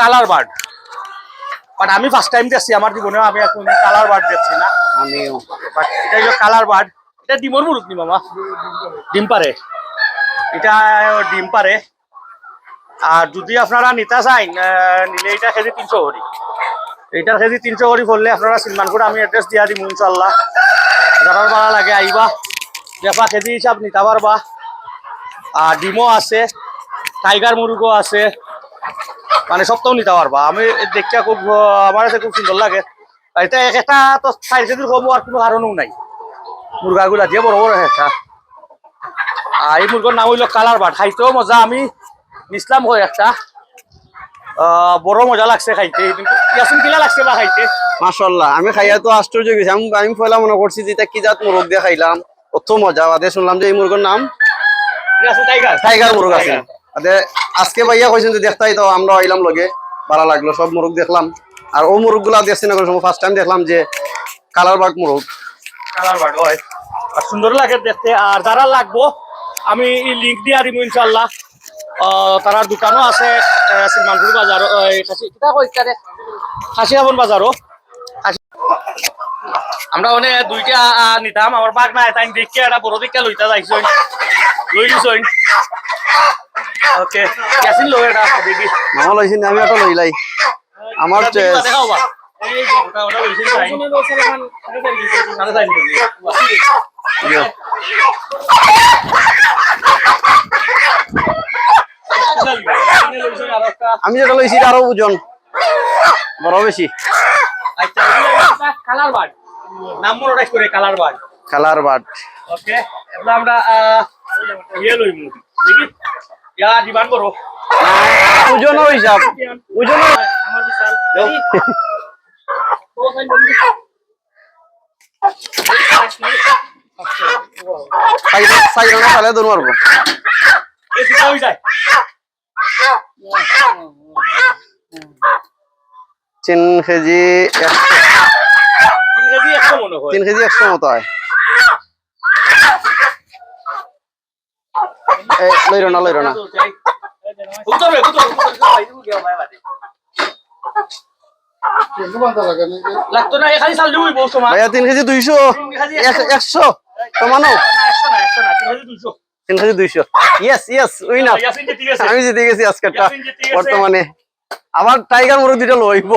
Colour bird. But আমি first time দেখছি আমার জীবনে আমি এখন কালার বার্ড দেখছি না। আমিও। বাট এটা হলো কালার বার্ড। এটা ডিমর মুরুক নি মামা? ডিম পারে। এটা ডিম পারে। আর যদি আপনারা নিতে চাইন নিলে এটা কেজি তিনশো করি এইটার কেজি তিনশো করি পড়লে আপনারা সিলমানপুর আমি অ্যাড্রেস দিয়া দিব ইনশাল্লাহ যারা ভাড়া লাগে আইবা। বেপা কেজি হিসাব নিতে পারবা। আর ডিমও আছে টাইগার মুরগও আছে। মানে সবটাও নিতে পারবা। আমি দেখতে খুব আমার কাছে খুব সুন্দর লাগে। এটা এক একটা তো চার কেজির কম আর কোনো কারণও নাই। মুরগাগুলা যে বড় বড় একটা। আর এই মুরগোর নাম হইল কালার বাট। খাইতেও মজা আমি নিসলাম হয় একটা। আহ, বড় মজা লাগছে খাইতে। ইয়াসিন কিলা লাগছে বা খাইতে? মাশাল্লাহ আমি খাইয়া তো আশ্চর্য গেছি। আমি আমি পয়লা মনে করছি যে এটা কি জাত মুরগ দিয়ে খাইলাম। অত মজা। বাদে শুনলাম যে এই মুরগের নাম টাইগার টাইগার মুরগ আছে। আজকে ভাইয়া কইছেন যে দেখতাই তো আমরা আইলাম লগে ভালো লাগল, সব মুরগ দেখলাম। আর ও মুরগগুলা দেখছি না কোনো ফার্স্ট টাইম দেখলাম যে কালার বার্ড মুরগ। কালার বাট হয়। আর সুন্দর লাগে দেখতে, আর যারা লাগবো, আমি লিঙ্ক দিয়ে দিব ইনশাল্লাহ তারার দোকানও আছে সিলমানপুর বাজার খাসিয়াবন বাজারও। আমরা মানে দুইটা নিতাম, আমার বাঘ নাই তাই দেখে একটা বড় দিকে লইতা যাইছই লই ওকে কেসিন লই এটা দিদি মামা লইছেন আমি একটা লইলাই আমার দেখাও বা এই ওটা ওটা লইছেন তাই সাড়ে চার কেজি। আমি যেটা লইছি এটা আরও ওজন। বড় বেশি। আচ্ছা কালার বার্ড নাম মনে করে colour bird colour bird okay আমরা ইয়ে লইমু। দেখি। সাইড রানা খালে দৌড় মারবো এই দুটো হয়ে যায় তিন কেজি তিন কেজি একশো মতো হয়। লইরো না লইরো ভাইয়া তিন কেজি দুইশো এক- একশো সমানো না একশো না একশো না তিন কেজি দুইশো ইয়েস ইয়েস উই না ইয়াসিন যে ঠিক আছে আমি জিতে গেছি আজকেরটা জিতে বর্তমানে আমার টাইগার মুরগ দুটো লইব